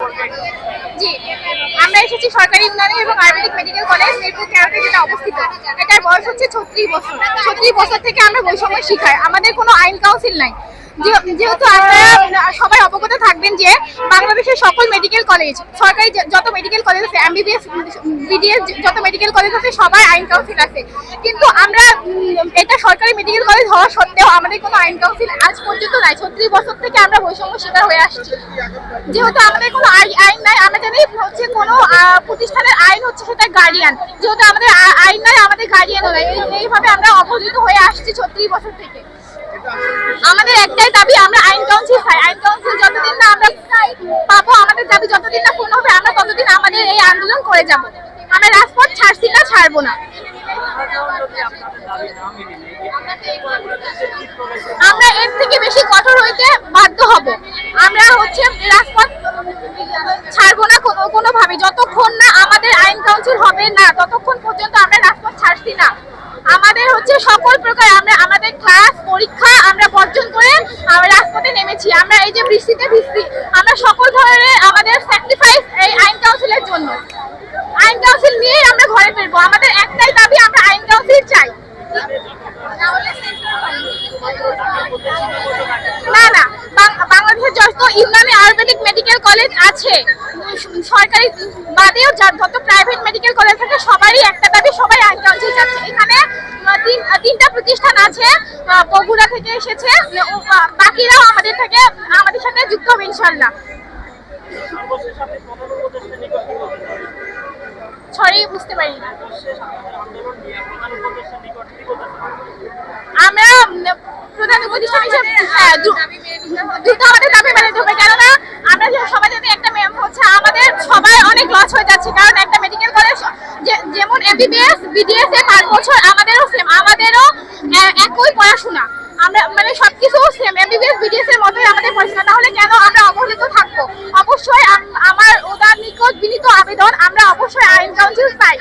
জি, আমরা এসেছি সরকারি উন্নয়ন এবং আয়ুর্বেদিক মেডিকেল কলেজ, মিরপুর তেরোতে যেটা অবস্থিত। এটার বয়স হচ্ছে ছত্রিশ বছর। ছত্রিশ বছর থেকে আমরা বৈষম্য শিখাই। আমাদের কোনো আইন কাউন্সিল নাই। যেহেতু আপনারা সবাই অবগত থাকবেন যে বাংলাদেশের সকল মেডিকেল কলেজ, সরকারি যত মেডিকেল কলেজ আছে, এমবিবিএস বিডিএস, যত মেডিকেল কলেজ আছে সবাই আইন কাউন্সিল আছে। কিন্তু আমরা এটা সরকারি মেডিকেল কলেজ হওয়া সত্ত্বেও আমাদের কোনো আইন কাউন্সিল আজ পর্যন্ত নাই। ছত্রিশ বছর থেকে আমরা বৈষম্য শিকার হয়ে আসছি। যেহেতু আমাদের কোনো আই- আইন নাই, আমরা জানি হচ্ছে কোনো প্রতিষ্ঠানের আইন হচ্ছে সেটা গার্ডিয়ান যেহেতু আমাদের আইন নাই, আমাদের গার্ডিয়ানও নাই। এই- এইভাবে আমরা অবহেলিত হয়ে আসছি ছত্রিশ বছর থেকে। আমাদের একটাই দাবি, আমরা আইন কাউন্সিল চাই। আইন কাউন্সিল যতদিন না আমরা পাবো, আমাদের দাবি যতদিন না পূর্ণ হবে, আমরা ততদিন আমাদের এই আন্দোলন করে যাব। আমরা রাজপথ ছাড়ছি না, ছাড়বো না। আমরা এর থেকে বেশি কঠোর হইতে বাধ্য হব। আমরা হচ্ছে রাজপথ ছাড়বো না কোনো কোনোভাবে। যতক্ষণ না আমাদের আইন কাউন্সিল হবে না, ততক্ষণ পর্যন্ত আমরা রাজপথ ছাড়ছি না। আমাদের হচ্ছে সকল প্রকার আমরা আমাদের ক্লাস পরীক্ষা আমরা বর্জন করে আমরা রাজপথে নেমেছি। আমরা এই যে বৃষ্টিতে ভিজছি, আমরা সকল ধরনের আমাদের স্যাক্রিফাইস এই আইন কাউন্সিলের জন্য। আইন কাউন্সিল নিয়েই আমরা ঘরে ফিরবো। আমাদের একটাই দাবি আমরা আইন কাউন্সিল চাই না না বাং- বাংলাদেশের যত ইউনানি আয়ুর্বেদিক মেডিকেল কলেজ আছে সরকারি বাদেও যা- যত প্রাইভেট মেডিকেল কলেজ থাকে, সবারই একটা দাবি সবাই এখানে তিনটা প্রতিষ্ঠান আছে বগুড়া থেকে এসেছে বাকিরাও আমাদের থেকে, আমাদের সাথে যুক্ত হবে ইনশাল্লাহ বুঝতে পারি না? আমরা প্রধান উপদেষ্টা হিসেবে হ্যাঁ দ্রু- দ্রুত আমাদের দাবি মেনে হবে কেননা আমরা যে সবাই যদি একটা মেম হচ্ছে আমাদের সবাই অনেক লস হয়ে যাচ্ছে কারণ একটা মেডিকেল কলেজ যে- যেমন এমবিবিএস বিডিএস এ পাঁচ বছর আমাদেরও সেম আমাদেরও একই পড়াশোনা। আমরা মানে সবকিছু সেম এমবিবিএস বিডিএস এর মতোই আমাদের পড়াশোনা। তাহলে কেন আমরা অবহেলিত থাকব? অবশ্যই আমার উদার নিকট বিনীত আবেদন, আমরা অবশ্যই আইন কাউন্সিল চাই।